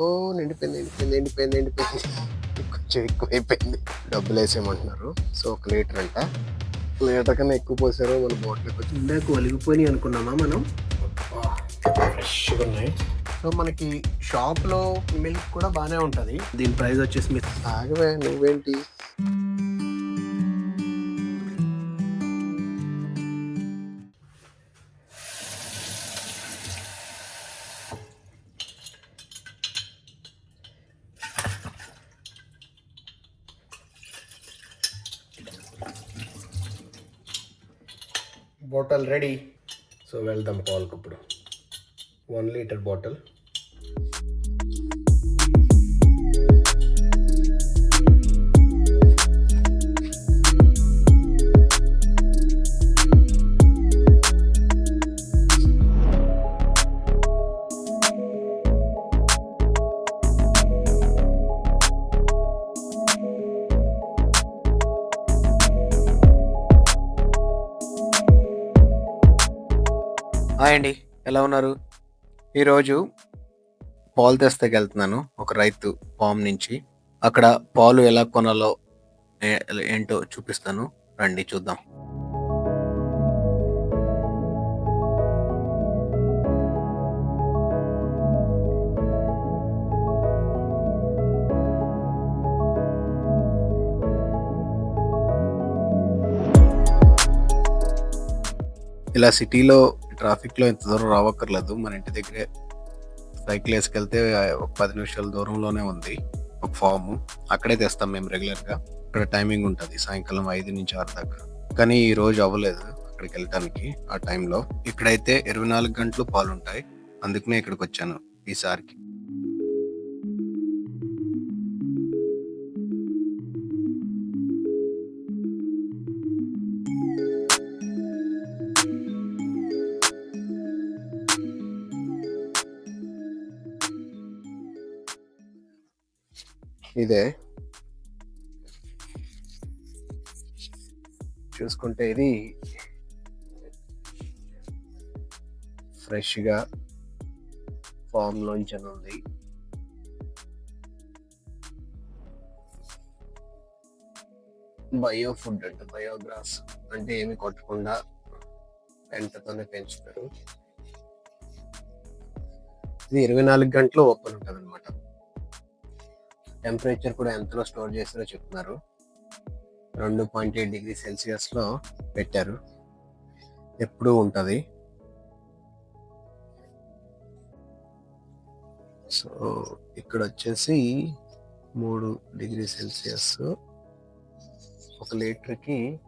ఓ నిండిపోయింది నిండిపోయింది నిండిపోయింది నిండిపోయింది. కొంచెం ఎక్కువ అయిపోయింది డబ్బులు వేసేయమంటున్నారు. సో ఒక లీటర్ అంట. లీటర్ కన్నా ఎక్కువ పోసారు మన బాటిల్కి వచ్చి ఇందాక ఒలిగిపోయినాయి అనుకున్నామా మనం? ఫ్రెష్గా ఉన్నాయి. సో మనకి షాప్లో మిల్క్ కూడా బాగానే ఉంటుంది. దీని ప్రైస్ వచ్చేసి మీరు ఆగవే నువ్వేంటి? బాటిల్ రెడీ సో వెళ్దాం పాల్కి ఇప్పుడు. వన్ లీటర్ బాటిల్ హాయ్ అండి. ఎలా ఉన్నారు? ఈరోజు పాలు తెస్తాకి వెళ్తున్నాను ఒక రైతు ఫామ్ నుంచి. అక్కడ పాలు ఎలా కొనాలో ఏంటో చూపిస్తాను. రండి చూద్దాం. ఇలా సిటీలో ట్రాఫిక్లో ఇంత దూరం రావక్కర్లేదు. మన ఇంటి దగ్గరే సైకిల్ వేసుకెళ్తే ఒక పది నిమిషాల దూరంలోనే ఉంది ఒక ఫామ్. అక్కడే తెస్తాం మేము రెగ్యులర్గా. ఇక్కడ టైమింగ్ ఉంటుంది సాయంకాలం ఐదు నుంచి ఆరు దాకా. కానీ ఈ రోజు అవ్వలేదు అక్కడికి వెళ్ళటానికి ఆ టైంలో. ఇక్కడైతే ఇరవై నాలుగు గంటలు పాలు ఉంటాయి అందుకనే ఇక్కడికి వచ్చాను ఈసారికి. ఇదే. చూసుకుంటే ఇది ఫ్రెష్గా ఫామ్లోంచి అని ఉంది బయో ఫుడ్ అంటే బయోగ్రాస్ అంటే ఏమి కొట్టకుండా పెంటతోనే పెంచుతారు. ఇది ఇరవై నాలుగు గంటలు ఓపెన్ ఉంటుంది టెంపరేచర్ కూడా ఎంతలో స్టోర్ చేస్తారో చెప్తున్నారు. రెండు పాయింట్ ఎయిట్ డిగ్రీ సెల్సియస్లో పెట్టారు. ఎప్పుడూ ఉంటుంది. సో ఇక్కడ వచ్చేసి మూడు డిగ్రీ సెల్సియస్. ఒక లీటర్కి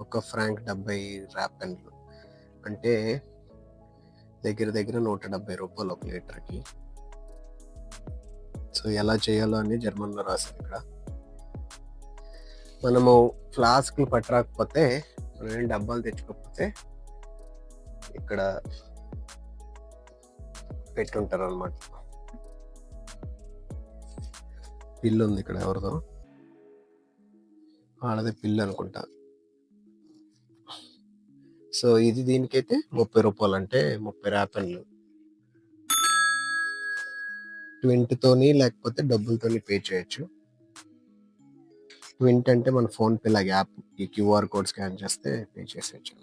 ఒక ఫ్రాంక్ డెబ్బై ర్యాపెన్లు అంటే దగ్గర దగ్గర నూట డెబ్బై రూపాయలు ఒక లీటర్కి. సో ఎలా చేయాలో అని జర్మన్లో రాశారు ఇక్కడ. మనము ఫ్లాస్క్లు పట్టరాకపోతే మనం డబ్బాలు తెచ్చుకోకపోతే ఇక్కడ పెట్టుంటారు అనమాట పిల్లు ఉంది ఇక్కడ ఎవరిదో. వాళ్ళది పిల్లు అనుకుంటా. సో ఇది దీనికైతే ముప్పై రూపాయలు అంటే ముప్పై ర్యాపెన్లు ట్వింట్తోని లేకపోతే డబ్బులతోని పే చేయొచ్చు. ట్వింట్ అంటే మన ఫోన్ పే లాగా యాప్ ఈ క్యూఆర్ కోడ్ స్కాన్ చేస్తే పే చేసేయచ్చు.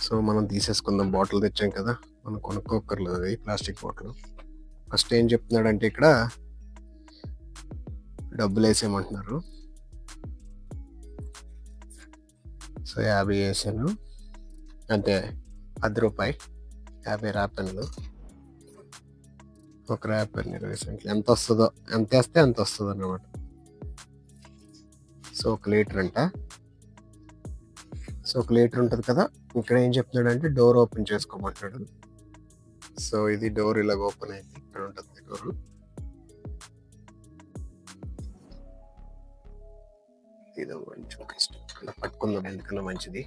సో మనం తీసేసుకుందాం. బాటిల్ తెచ్చాం కదా మనం కొనుక్కోకర్లేదు అది ప్లాస్టిక్ బాటిల్ ఫస్ట్ ఏం చెప్తున్నాడంటే ఇక్కడ డబ్బులు వేసేయమంటున్నారు సో యాభై వేసాను. అంటే పది రూపాయి యాభై రాపెన్లు. ఒక ర్యాపెన్ ఇరవై సెంట్లు ఎంత వస్తుందో ఎంత వేస్తే ఎంత వస్తుంది అన్నమాట సో ఒక లీటర్ అంట. సో ఒక లీటర్ ఉంటుంది కదా ఇక్కడ ఏం చెప్తున్నాడు అంటే డోర్ ఓపెన్ చేసుకోమంటాడు సో ఇది డోర్ ఇలాగ ఓపెన్ అయింది. ఇక్కడ ఉంటుంది డోర్. ఇది కొంచెం కష్టం ఇలా పట్టుకుందాం ఎందుకన్నా మంచిది.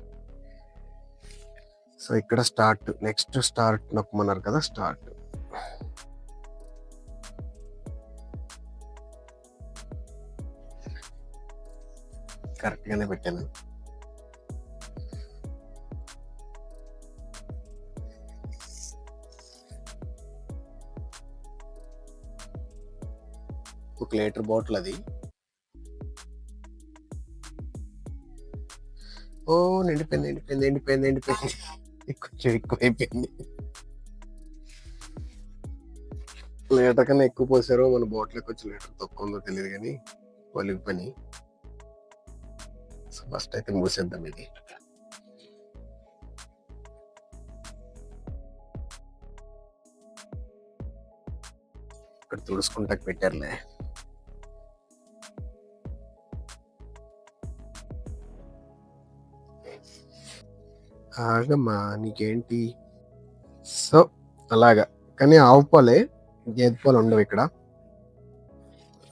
సో ఇక్కడ స్టార్ట్ నెక్స్ట్ స్టార్ట్ నొక్కమన్నారు కదా స్టార్ట్. కరెక్ట్గానే పెట్టాను. ఒక లీటర్ బాటిల్ అది. ఓ నిండిపోయింది ఎండిపోయింది ఎండిపోయింది ఎండిపోయింది కొంచెం ఎక్కువ అయిపోయింది లీటర్ కన్నా ఎక్కువ పోసారో మన బాటిల్ కొంచెం లీటర్ తక్కువ ఉందో తెలియదు కానీ ఒలిగి పని ఫస్ట్ అయితే మూసేద్దాం ఇది ఇక్కడ తుడుచుకుంటా పెట్టారులే ఆగమ్మా నీకేంటి సో అలాగా. కానీ ఆవు పాలే గేదె పాలు ఉండవు ఇక్కడ.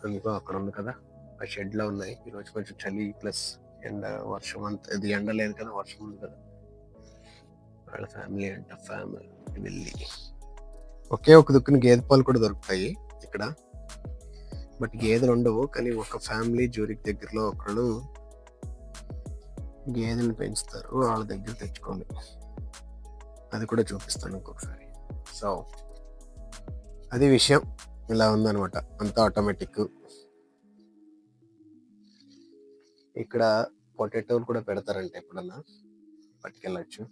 అందుకో అక్కడ ఉంది కదా. ఆ షెడ్లో ఉన్నాయి. ఈరోజు కొంచెం చలి ప్లస్ ఎండ వర్షం అంత ఇది ఎండ లేదు కదా వర్షం ఉంది కదా. వాళ్ళ ఫ్యామిలీ అంట ఫ్యామిలీ వెళ్ళి. ఒకే ఒక దుక్కున గేదె పాలు కూడా దొరుకుతాయి ఇక్కడ. బట్ గేదెలు ఉండవు కానీ ఒక ఫ్యామిలీ జూరికి దగ్గరలో ఒకళ్ళు గేదెలు పెంచుతారు వాళ్ళ దగ్గర తెచ్చుకోండి. అది కూడా చూపిస్తాను ఇంకొకసారి. సో అది విషయం. ఇలా ఉందనమాట అంతా ఆటోమేటిక్ ఇక్కడ పొటాటోలు కూడా పెడతారంట ఎప్పుడన్నా? పట్టుకెళ్ళచ్చు.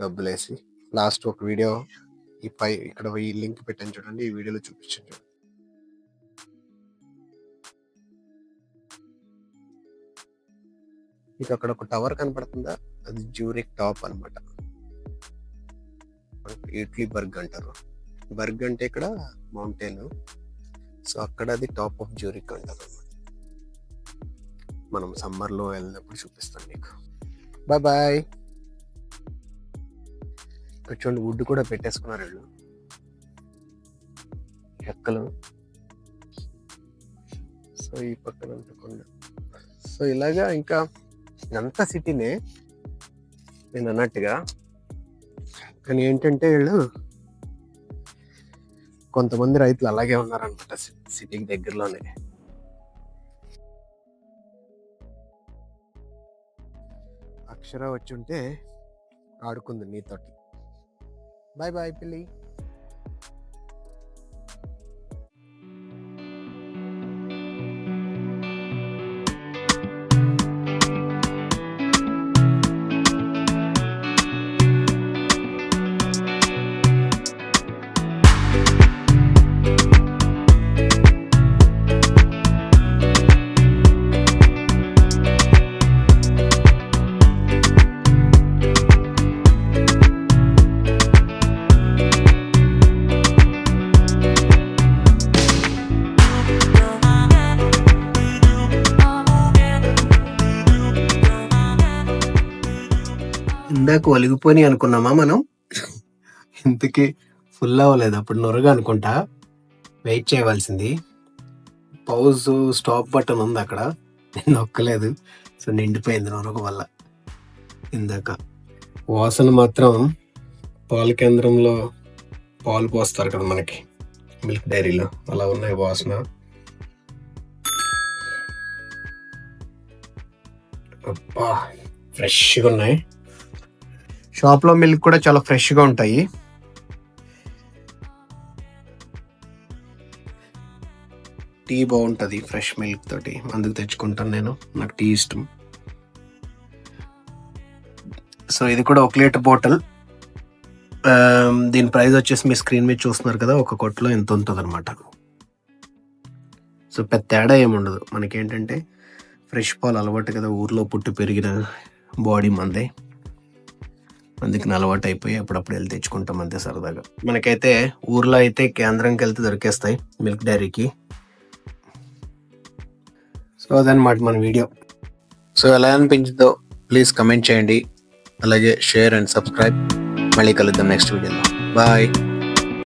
డబ్బులు వేసి లాస్ట్ ఒక వీడియో ఈ పై ఇక్కడ ఈ లింక్ పెట్టాను చూడండి. ఈ వీడియోలో చూపించాను చూడండి మీకు అక్కడ ఒక టవర్ కనపడుతుందా? అది జూరిక్ టాప్ అన్నమాట. ఇడ్లీ బర్గ్ అంటారు. బర్గ్ అంటే ఇక్కడ మౌంటైన్. సో అక్కడ అది టాప్ ఆఫ్ జ్యూరిక్ అంటారు. మనం సమ్మర్లో వెళ్ళినప్పుడు చూపిస్తాం మీకు. బాయ్ బాయ్ చూడండి వుడ్ కూడా పెట్టేసుకున్నారు వీళ్ళు. ఎక్కలు. సో ఈ పక్కన కొండ. సో ఇలాగా ఇంకా అంతా సిటీనే నేను అన్నట్టుగా. కానీ ఏంటంటే వీళ్ళు కొంతమంది రైతులు అలాగే ఉన్నారనమాట సిటీకి దగ్గరలోనే. అక్షర వచ్చి ఉంటే ఆడుకుంది నీతోటి. బాయ్ బాయ్ పిల్లి. ఇందాక ఒలిగిపోయి అనుకున్నామా మనం? ఇంతకీ ఫుల్ అవ్వలేదు. అప్పుడు నొరగా అనుకుంటా. వెయిట్ చేయవలసింది. పౌజ్ స్టాప్ బటన్ ఉంది అక్కడ. నేను నొక్కలేదు. సో నిండిపోయింది నొరగ వల్ల. ఇందాక. వాసన మాత్రం పాల కేంద్రంలో పాలు పోస్తారు కదా మనకి. మిల్క్ డైరీలో అలా ఉన్నాయి వాసన. అబ్బా ఫ్రెష్గా ఉన్నాయి. షాప్లో మిల్క్ కూడా చాలా ఫ్రెష్గా ఉంటాయి. టీ బాగుంటుంది ఫ్రెష్ మిల్క్ తోటి. అందుకు తెచ్చుకుంటాను నేను. నాకు టీ ఇష్టం. సో ఇది కూడా ఒక లీటర్ బాటిల్. దీని ప్రైస్ వచ్చేసి మీ స్క్రీన్ మీద చూస్తున్నారు కదా ఒక కొట్లో ఎంత ఉంటుంది అనమాట సో పెద్ద తేడా ఏముండదు మనకేంటంటే ఫ్రెష్ పాలు అలవాటు కదా ఊర్లో పుట్టి పెరిగిన బాడీ మందే. అందుకు అలవాటు అయిపోయి అప్పుడప్పుడు వెళ్ళి తెచ్చుకుంటాం అంతే సరదాగా. మనకైతే ఊర్లో అయితే కేంద్రంకి వెళ్తే దొరికేస్తాయి మిల్క్ డైరీకి. సో అదనమాట మన వీడియో. సో ఎలా అనిపించిందో ప్లీజ్ కమెంట్ చేయండి. అలాగే షేర్ అండ్ సబ్స్క్రైబ్. మళ్ళీ కలుద్దాం నెక్స్ట్ వీడియోలో. బాయ్.